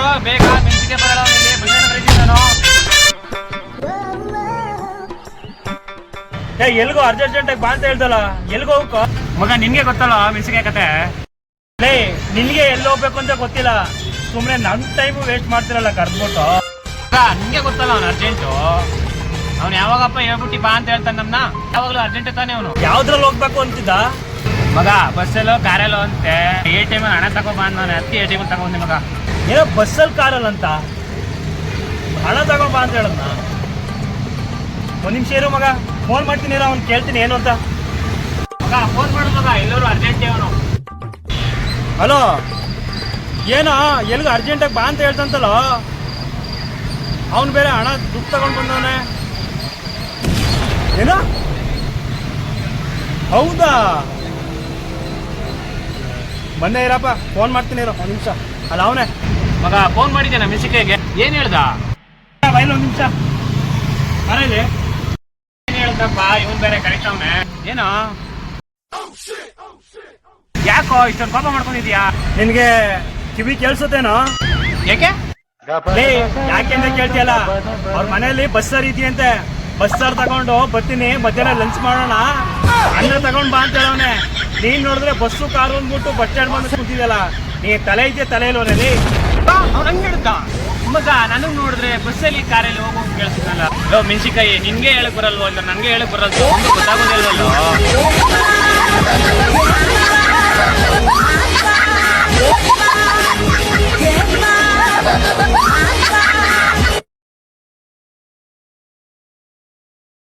ಎಲ್ಲರೂ ಬೇಗ ಮೆಂಚಿಗೆ ಬರೋದಲ್ಲಿ ನಾನು ಏ ಎಲ್ಗೋ ಅರ್ಜೆಂಟಾಗಿ ಬಾ ಅಂತ ಹೇಳ್ದಲ್ಲ. ಎಲ್ಗೋ ಹೋಗ್ಕೋ. ಮಗ ನಿನ್ಗೆ ಗೊತ್ತಲ್ಲ ಮಿಸಿಗೆ ಕತೆ? ಲೇ ನಿನ್ಗೆ ಎಲ್ಲಿ ಹೋಗ್ಬೇಕು ಅಂತ ಗೊತ್ತಿಲ್ಲ. ಸುಮ್ಮನೆ ನನ್ ಟೈಮ್ ವೇಸ್ಟ್ ಮಾಡ್ತಿರಲ್ಲ ಕರ್ದ್ಬಿಟ್ಟು. ನಿನ್ಗೆ ಗೊತ್ತಲ್ಲ ಅವ್ನು ಅರ್ಜೆಂಟು? ಅವ್ನು ಯಾವಾಗಪ್ಪ ಹೇಳ್ಬಿಟ್ಟಿ ಬಾ ಅಂತ ಹೇಳ್ತಾನೆ ನಮ್ಮನ್ನ ಯಾವಾಗಲೂ ಅರ್ಜೆಂಟ್ ತಾನೇ ಅವನು. ಯಾವ್ದ್ರಲ್ಲಿ ಹೋಗ್ಬೇಕು ಅಂತಿದ್ದ? ಮಗ ಬಸ್ಸಲ್ಲೋ ಕಾರಲ್ಲೋ ಅಂತೆ. ಎ ಟಿ ಎಂ ಹಣ ತಗೊಬಾ ಅಂದವನೆ ಹತ್ತಿ ಎ ಟಿ ಎಂ ಮಗ. ಏನೋ ಬಸ್ಸಲ್ಲಿ ಕಾರಲ್ಲ ಅಂತ ಹಣ ತಗೊಂಡ್ ಬಾ ಅಂತ ಹೇಳದ್ನ. ಒಂದು ನಿಮಿಷ ಇರು ಮಗ ಫೋನ್ ಮಾಡ್ತೀನಿ ಇರೋ, ಅವ್ನು ಕೇಳ್ತೀನಿ ಏನು ಅಂತ. ಮಗ ಫೋನ್ ಮಾಡು ಮಗ, ಎಲ್ಲರೂ ಅರ್ಜೆಂಟ್ ಅವನು. ಹಲೋ, ಏನೋ ಎಲ್ಲಿಗೆ ಅರ್ಜೆಂಟಾಗಿ ಬಾ ಅಂತ ಹೇಳ್ತಂತಲ್ಲ. ಅವನು ಬೇರೆ ಹಣ, ದುಡ್ಡು ತಗೊಂಡು ಬಂದವನೆ. ಏನೋ? ಹೌದಾ? ಬಂದೇ ಇರಪ್ಪ ಫೋನ್ ಮಾಡ್ತೀನಿ ಇರೋ, ಒಂದು ನಿಮಿಷ. ಅಲ್ಲ, ಅವನೇ. ಮಗ ಫೋನ್ ಮಾಡಿದ್ದೇನೆ ಮೆಸಿಕೆಗೆ ಏನ್ ಹೇಳ್ದ? ಒಂದು ನಿಮಿಷ. ಮನೇಲಿ ಏನ್ ಹೇಳ್ದಪ್ಪ ಇವನ್ ಬೇರೆ ಕರಿತಾವ್ನೆ. ಏನೋ? ಯಾಕೋ ಇಷ್ಟೊಂದು ಕೋಪ ಮಾಡ್ಕೊಂಡಿದ್ಯಾ? ನಿನ್ಗೆ ಕಿವಿ ಕೇಳಿಸುತ್ತೇನೋ? ಯಾಕೆ? ಯಾಕೆ ಯಾಕೆಂದ್ರೆ ಕೇಳ್ತಿಯಲ್ಲ? ಅವ್ರ ಮನೆಯಲ್ಲಿ ಬಸ್ ಸರ್ ಇದೆಯಂತೆ ಬಸ್ ಸರ್ ತಗೊಂಡು ಬರ್ತೀನಿ ಮಧ್ಯಾಹ್ನ ಲಂಚ್ ಮಾಡೋಣ. ಅನ್ನ ತಗೊಂಡ್ ಬಾ ಅಂತ ಹೇಳವನೆ ನೀನ್ ನೋಡಿದ್ರೆ ಬಸ್ಸು ಕಾರು ಅಂದ್ಬಿಟ್ಟು ಬಸ್ ಸ್ಟ್ಯಾಂಡ್ ಬಂದು ಕೂತಿದೆಯಲ್ಲ. ನೀ ತಲೆ ಇದೆಯಾ ತಲೆ ಇಲ್ವನಲ್ಲಿ ಅವ್ನು ಹಂಗೆ ಮಗ, ನನಗ್ ನೋಡಿದ್ರೆ ಬಸ್ಸಲ್ಲಿ ಕಾರಲ್ಲಿ ಹೋಗೋ ಕೇಳಿಸ್ತಲ್ಲ ಲೋ ಮೆಣಸಿನ್ಕಾಯಿ ನಿನ್ಗೆ ಹೇಳಕ್ ಬರಲ್ವೋ? ಇಲ್ಲ, ನನ್ಗೆ ಹೇಳಕ್ ಬರಲ್ವೋ? ಗೊತ್ತಾಗೋದಿಲ್ವಲ್ಲೋ